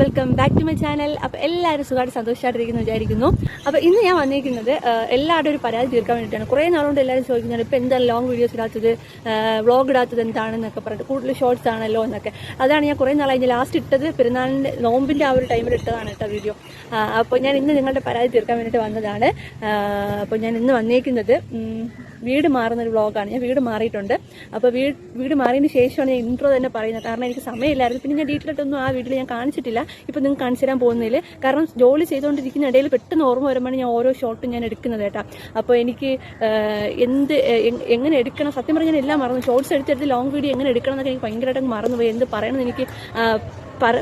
Welcome back to my channel അപ്പോൾ എല്ലാവരും സുഖമായിട്ട് സന്തോഷമായിട്ടിരിക്കുന്നു വിചാരിക്കുന്നു. അപ്പോൾ ഇന്ന് ഞാൻ വന്നിരിക്കുന്നത് എല്ലാവരുടെ ഒരു പരാതി തീർക്കാൻ വേണ്ടിയിട്ടാണ്. കുറേ നാളുകൊണ്ട് എല്ലാവരും ചോദിക്കുന്നുണ്ട് ഇപ്പോൾ എന്താണ് ലോങ് വീഡിയോസ് ഇടാത്തത്? വ്ളോഗ് ഇടാത്തത് എന്താണെന്നൊക്കെ പറഞ്ഞിട്ട് കൂടുതൽ ഷോർട്സ് ആണല്ലോ എന്നൊക്കെ. അതാണ് ഞാൻ കുറേ നാളായി ലാസ്റ്റ് ഇട്ടത് പെരുന്നാളിന്റെ നോമ്പിന്റെ ആ ഒരു ടൈമിൽ ഇട്ടതാണ് കേട്ടോ വീഡിയോ അപ്പോൾ ഞാൻ ഇന്ന് നിങ്ങളുടെ പരാതി തീർക്കാൻ വേണ്ടിയിട്ട് വന്നതാണ്. അപ്പോൾ ഞാൻ ഇന്ന് വന്നേക്കുന്നത് വീട് മാറുന്ന ഒരു വ്ളോഗാണ്. ഞാൻ വീട് മാറിയിട്ടുണ്ട്. അപ്പോൾ വീട് വീട് മാറിയതിന് ശേഷമാണ് ഞാൻ ഇൻട്രോ തന്നെ പറയുന്നത്. കാരണം എനിക്ക് സമയമില്ലായിരുന്നു. പിന്നെ ഞാൻ ഡീറ്റെയിൽ ആ വീട്ടിൽ ഞാൻ കാണിച്ചിട്ടില്ല. ഇപ്പോൾ നിങ്ങൾക്ക് കാണിച്ചു തരാൻ പോകുന്നതിൽ കാരണം ജോലി ചെയ്തുകൊണ്ടിരിക്കുന്ന ഇടയിൽ പെട്ടെന്ന് ഓർമ്മ വരുമ്പോൾ ഞാൻ ഓരോ ഷോട്ടും ഞാൻ എടുക്കുന്നത് കേട്ടാ. അപ്പോൾ എനിക്ക് എന്ത് എങ്ങനെ എടുക്കണം? സത്യം പറഞ്ഞാൽ എല്ലാം മറന്നു. ഷോർട്സ് എടുത്തെടുത്ത് ലോങ് വീഡിയോ എങ്ങനെ എടുക്കണം എന്നൊക്കെ എനിക്ക് ഭയങ്കരമായിട്ട് മറന്നുപോയി. എന്ത് പറയണമെന്ന് എനിക്ക്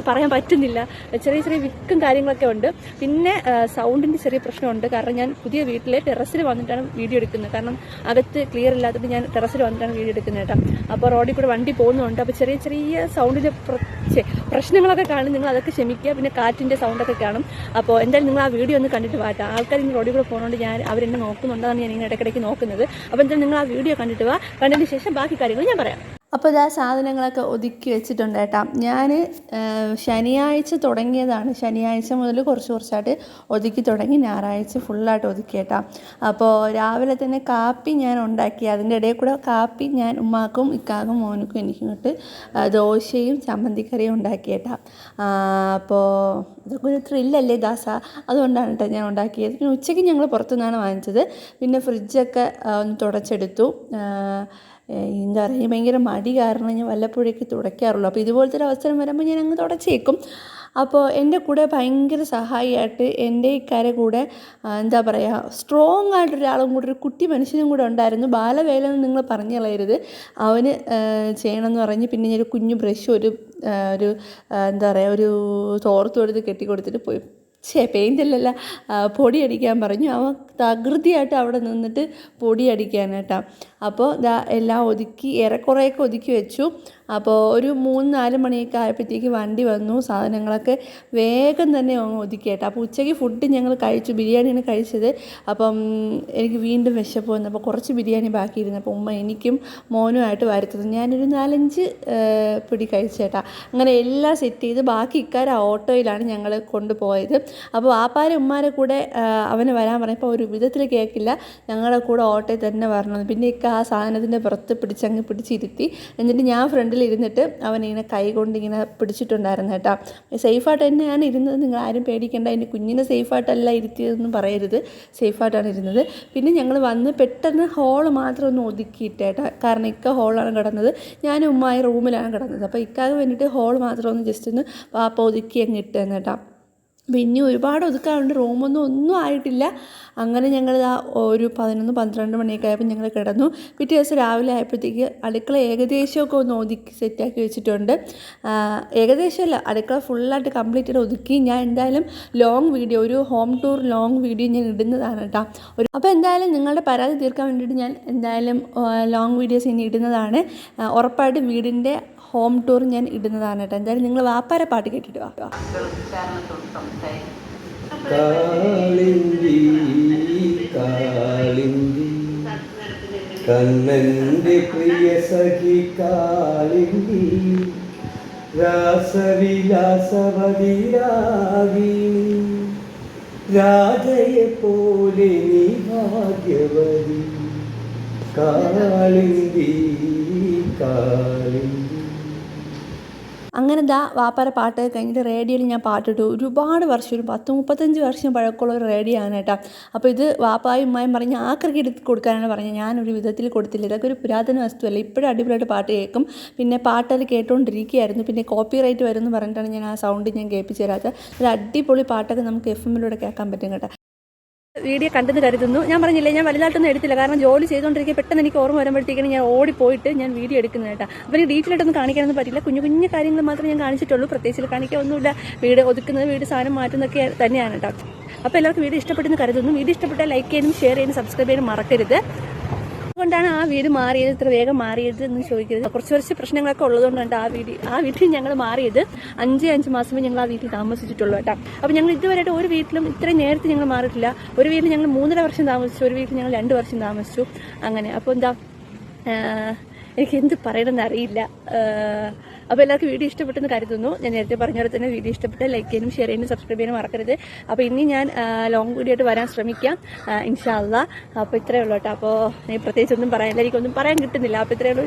പറയാൻ പറ്റുന്നില്ല. ചെറിയ ചെറിയ വിക്കും കാര്യങ്ങളൊക്കെ ഉണ്ട്. പിന്നെ സൗണ്ടിന്റെ ചെറിയ പ്രശ്നമുണ്ട്. കാരണം ഞാൻ പുതിയ വീട്ടിലെ ടെറസിൽ വന്നിട്ടാണ് വീഡിയോ എടുക്കുന്നത്. കാരണം അകത്ത് ക്ലിയർ ഇല്ലാത്തത് ഞാൻ ടെറസിൽ വന്നിട്ടാണ് വീഡിയോ എടുക്കുന്നത് കേട്ടോ. അപ്പോൾ റോഡിൽ കൂടെ വണ്ടി പോകുന്നുണ്ട്. അപ്പോൾ ചെറിയ ചെറിയ സൗണ്ടിന്റെ പ്രശ്നങ്ങളൊക്കെ കാണും. നിങ്ങൾ അതൊക്കെ ക്ഷമിക്കുക. പിന്നെ കാറ്റിന്റെ സൗണ്ടൊക്കെ കാണും. അപ്പോൾ എന്തായാലും നിങ്ങൾ ആ വീഡിയോ ഒന്ന് കണ്ടിട്ട് വാട്ടാം ആൾക്കാർ ഇങ്ങനെ റോഡിൽ കൂടെ പോകുന്നതുകൊണ്ട് ഞാൻ അവരെന്നെ നോക്കുന്നുണ്ടെന്നാണ് ഞാൻ ഇങ്ങനെ ഇടയ്ക്കിടയ്ക്ക് നോക്കുന്നത്. അപ്പോൾ എന്തായാലും നിങ്ങൾ ആ വീഡിയോ കണ്ടിട്ട് വാ. കണ്ടതിന് ശേഷം ബാക്കി കാര്യങ്ങൾ ഞാൻ പറയാം. അപ്പോൾ ഇതാ സാധനങ്ങളൊക്കെ ഒതുക്കി വെച്ചിട്ടുണ്ട് കേട്ടാ. ഞാൻ ശനിയാഴ്ച തുടങ്ങിയതാണ്. ശനിയാഴ്ച മുതൽ കുറച്ച് കുറച്ചായിട്ട് ഒതുക്കി തുടങ്ങി ഞായറാഴ്ച ഫുള്ളായിട്ട് ഒതുക്കി കേട്ടാ. അപ്പോൾ രാവിലെ തന്നെ കാപ്പി ഞാൻ ഉണ്ടാക്കി. അതിന്റെ ഇടയിൽ കൂടെ കാപ്പി ഞാൻ ഉമ്മാക്കും ഇക്കാക്കും മോനക്കും എനിക്കും ഇട്ട് ദോശയും ചമ്മന്തിക്കറിയും ഉണ്ടാക്കി കേട്ടാ. അപ്പോൾ ഇതൊക്കെ ഒരു ത്രില്ലല്ലേ ദാസ? അതുകൊണ്ടാണ് കേട്ടോ ഞാൻ ഉണ്ടാക്കിയത്. പിന്നെ ഉച്ചയ്ക്ക് ഞങ്ങൾ പുറത്തുനിന്നാണ് വാങ്ങിച്ചത്. പിന്നെ ഫ്രിഡ്ജൊക്കെ ഒന്ന് തുടച്ചെടുത്തു. എന്താ പറയുക ഭയങ്കര മടി കാരണം ഞാൻ വല്ലപ്പോഴേക്ക് തുടയ്ക്കാറുള്ളൂ. അപ്പോൾ ഇതുപോലത്തെ ഒരു അവസരം വരുമ്പോൾ ഞാൻ അങ്ങ് തുടച്ചേക്കും. അപ്പോൾ എന്റെ കൂടെ ഭയങ്കര സഹായിയായിട്ട് എന്റെ ഇക്കാരെ കൂടെ എന്താ പറയുക സ്ട്രോങ് ആയിട്ട് ഒരാളും കൂടെ ഒരു കുട്ടി മനുഷ്യനും കൂടെ ഉണ്ടായിരുന്നു. ബാലവേലെന്ന് നിങ്ങൾ പറഞ്ഞു കളയരുത്. അവന് ചെയ്യണമെന്ന് പറഞ്ഞ് പിന്നെ ഞാൻ ഒരു കുഞ്ഞു ബ്രഷ് ഒരു ഒരു എന്താ പറയുക ഒരു തോർത്ത് കൊടുത്ത് കെട്ടി കൊടുത്തിട്ട് പോയി. ഛേ പെയിന്റല്ലല്ല പൊടി അടിക്കാൻ പറഞ്ഞു. അവൻ തകൃതിയായിട്ട് അവിടെ നിന്നിട്ട് പൊടി അടിക്കാനായിട്ടാ അപ്പോൾ ഇതാ എല്ലാം ഒതുക്കി ഏറെക്കുറെയൊക്കെ ഒതുക്കി വെച്ചു. അപ്പോൾ ഒരു മൂന്ന് നാല് മണിയൊക്കെ ആയപ്പോഴത്തേക്ക് വണ്ടി വന്നു സാധനങ്ങളൊക്കെ വേഗം തന്നെ അങ്ങ് ഒതുക്കി കേട്ടോ. അപ്പോൾ ഉച്ചയ്ക്ക് ഫുഡ് ഞങ്ങൾ കഴിച്ചു ബിരിയാണിയാണ് കഴിച്ചത്. അപ്പം എനിക്ക് വീണ്ടും വിശപ്പ് വന്നു. അപ്പോൾ കുറച്ച് ബിരിയാണി ബാക്കിയിരുന്നു. അപ്പോൾ ഉമ്മ എനിക്കും മോനുമായിട്ട് വരുത്തത് ഞാനൊരു നാലഞ്ച് പിടി കഴിച്ചേട്ടാ അങ്ങനെ എല്ലാം സെറ്റ് ചെയ്ത് ബാക്കി ഇക്കാര ഓട്ടോയിലാണ് ഞങ്ങൾ കൊണ്ടുപോയത്. അപ്പോൾ വാപ്പാരെ ഉമ്മാരെ കൂടെ അവനെ വരാൻ പറഞ്ഞപ്പോൾ ഒരു വിധത്തിൽ കേൾക്കില്ല. ഞങ്ങളുടെ കൂടെ ഓട്ടോയിൽ തന്നെ വരണം. പിന്നെ ഇക്ക ആ സാധനത്തിന്റെ പുറത്ത് പിടിച്ചങ്ങ് പിടിച്ചിരുത്തി. എന്നിട്ട് ഞാൻ ഫ്രണ്ടിൽ ഇരുന്നിട്ട് അവനിങ്ങനെ കൈ കൊണ്ട് ഇങ്ങനെ പിടിച്ചിട്ടുണ്ടായിരുന്നു കേട്ടോ. സേഫായിട്ട് തന്നെയാണ് ഇരുന്നത്. നിങ്ങൾ ആരും പേടിക്കേണ്ട. എന്റെ കുഞ്ഞിനെ സേഫായിട്ടല്ല ഇരുത്തിയതെന്നും പറയരുത്. സേഫായിട്ടാണ് ഇരുന്നത്. പിന്നെ ഞങ്ങൾ വന്ന് പെട്ടെന്ന് ഹോൾ മാത്രം ഒന്ന് ഒതുക്കിയിട്ടേട്ടാ കാരണം ഇക്ക ഹോളാണ് കിടന്നത്. ഞാൻ ഉമ്മായി റൂമിലാണ് കിടന്നത്. അപ്പോൾ ഇക്കാക്ക് വേണ്ടിയിട്ട് ഹോൾ മാത്രം ഒന്ന് ജസ്റ്റ് ഒന്ന് പാപ്പ ഒതുക്കി അങ്ങ് ഇട്ടേന്ന് കേട്ടോ. ഇനി ഒരുപാട് ഒതുക്കാറുണ്ട്. റൂമൊന്നും ഒന്നും ആയിട്ടില്ല. അങ്ങനെ ഞങ്ങൾ ആ ഒരു പതിനൊന്ന് പന്ത്രണ്ട് മണിയൊക്കെ ആയപ്പോൾ ഞങ്ങൾ കിടന്നു. പിറ്റേ ദിവസം രാവിലെ ആയപ്പോഴത്തേക്ക് അടുക്കള ഏകദേശമൊക്കെ ഒന്ന് ഒതുക്കി സെറ്റാക്കി വെച്ചിട്ടുണ്ട്. ഏകദേശമല്ല അടുക്കള ഫുള്ളായിട്ട് കംപ്ലീറ്റ് ചെയ്ത് ഒതുക്കി. ഞാൻ എന്തായാലും ലോങ് വീഡിയോ ഒരു ഹോം ടൂർ ലോങ് വീഡിയോ ഞാൻ ഇടുന്നതാണ് കേട്ടോ. ഒരു അപ്പോൾ എന്തായാലും നിങ്ങളുടെ പരാതി തീർക്കാൻ വേണ്ടിയിട്ട് ഞാൻ എന്തായാലും ലോങ് വീഡിയോസ് ഇനി ഇടുന്നതാണ്. ഉറപ്പായിട്ട് വീടിന്റെ ഹോം ടൂർ ഞാൻ ഇടുന്നതാണ് കേട്ടോ. എന്തായാലും നിങ്ങൾ വാപ്പാര പാട്ട് കേട്ടിട്ട് വാ. കാളിന്തി കാളിന്തി. കണ്ണന്റെ പ്രിയ സഖി കാളിന്തി. രാസവിലാസവതിരാഗിണി രാജയെ പോലെ നീ ഭാഗ്യവതി. കാളിന്തി കാളിന്തി. അങ്ങനെ ദാ വാപ്പാര പാട്ട് കഴിഞ്ഞിട്ട് റേഡിയോയിൽ ഞാൻ പാട്ടിട്ടു. ഒരുപാട് വർഷം ഒരു പത്ത് മുപ്പത്തഞ്ച് വർഷം പഴക്കമുള്ള ഒരു റേഡിയോ ആണ് കേട്ടോ. അപ്പോൾ ഇത് വാപ്പായും ഉമ്മായും പറഞ്ഞ് ആക്രിക്ക് എടുത്ത് കൊടുക്കാനാണ് പറഞ്ഞത്. ഞാനൊരു വിധത്തിൽ കൊടുത്തില്ല. ഇതൊക്കെ ഒരു പുരാതന വസ്തുവല്ല? ഇപ്പോഴും അടിപൊളിയായിട്ട് പാട്ട് കേൾക്കും. പിന്നെ പാട്ടത് കേട്ടുകൊണ്ടിരിക്കുകയായിരുന്നു പിന്നെ കോപ്പി റൈറ്റ് വരും എന്ന് പറഞ്ഞിട്ടാണ് ഞാൻ ആ സൗണ്ട് ഞാൻ കേൾപ്പിച്ചു തരാത്തത് ഒരു അടിപൊളി പാട്ടൊക്കെ നമുക്ക് എഫ് എമ്മിലൂടെ കേൾക്കാൻ പറ്റും കേട്ടോ. വീഡിയോ കണ്ടെന്ന് കരുതുന്നു. ഞാൻ പറഞ്ഞില്ലേ ഞാൻ വലുതായിട്ടൊന്നും എടുത്തില്ല. കാരണം ജോലി ചെയ്തുകൊണ്ടിരിക്കുക പെട്ടെന്ന് എനിക്ക് ഓർമ്മ വരുമ്പോഴത്തേക്കാണ് ഞാൻ ഓടിപ്പോയിട്ട് ഞാൻ വീഡിയോ എടുക്കുന്നത് കേട്ടോ. അപ്പോൾ എനിക്ക് ഡീറ്റെയിൽ കാണിക്കാനൊന്നും പറ്റില്ല. കുഞ്ഞു കുഞ്ഞു കാര്യങ്ങൾ മാത്രമേ ഞാൻ കാണിച്ചിട്ടുള്ളൂ. പ്രത്യേകിച്ച് കാണിക്കാനൊന്നുമില്ല. വീട് ഒതുക്കുന്നത് വീട് സാധനം മാറ്റുന്നതൊക്കെ തന്നെയാണ് കേട്ടോ. അപ്പോൾ എല്ലാവർക്കും വീഡിയോ ഇഷ്ടപ്പെട്ടെന്ന് കരുതുന്നു. വീഡിയോ ഇഷ്ടപ്പെട്ടാൽ ലൈക്ക് ചെയ്യാനും ഷെയർ ചെയ്യാനും സബ്സ്ക്രൈബ് ചെയ്യാനും മറക്കരുത്. അതുകൊണ്ടാണ് ആ വീട് മാറിയത് ഇത്ര വേഗം മാറിയത് എന്ന് ചോദിക്കരുത് കുറച്ച് കുറച്ച് പ്രശ്നങ്ങളൊക്കെ ഉള്ളതുകൊണ്ടാണ് ആ വീട് ആ വീട്ടിൽ ഞങ്ങൾ മാറിയത് അഞ്ച് അഞ്ച് മാസമേ ഞങ്ങൾ ആ വീട്ടിൽ താമസിച്ചിട്ടുള്ളൂ കേട്ടോ. അപ്പോൾ ഞങ്ങൾ ഇതുവരെയായിട്ട് ഒരു വീട്ടിലും ഇത്രയും നേരത്തെ ഞങ്ങൾ മാറിയിട്ടില്ല. ഒരു വീട്ടിൽ ഞങ്ങൾ മൂന്നര വർഷം താമസിച്ചു ഒരു വീട്ടിൽ ഞങ്ങൾ രണ്ട് വർഷം താമസിച്ചു. അങ്ങനെ. അപ്പോൾ എന്താ എനിക്ക് എന്ത് പറയണമെന്ന് അറിയില്ല. അപ്പോൾ എല്ലാവർക്കും വീഡിയോ ഇഷ്ടപ്പെട്ടെന്ന് കരുതുന്നു. ഞാൻ നേരത്തെ പറഞ്ഞ പോലെ തന്നെ വീഡിയോ ഇഷ്ടപ്പെട്ട് ലൈക്ക് ചെയ്യാനും ഷെയർ ചെയ്യാനും സബ്സ്ക്രൈബ് ചെയ്യാനും മറക്കരുത്. അപ്പോൾ ഇനി ഞാൻ ലോങ് വീഡിയോ ആയിട്ട് വരാൻ ശ്രമിക്കാം. ഇൻഷാല്ല അപ്പോൾ ഇത്രയേ ഉള്ളൂ കേട്ടോ. അപ്പോൾ പ്രത്യേകിച്ച് ഒന്നും പറയാനില്ല. എനിക്കൊന്നും പറയാൻ കിട്ടുന്നില്ല. അപ്പോൾ ഇത്രയേ ഉള്ളൂ.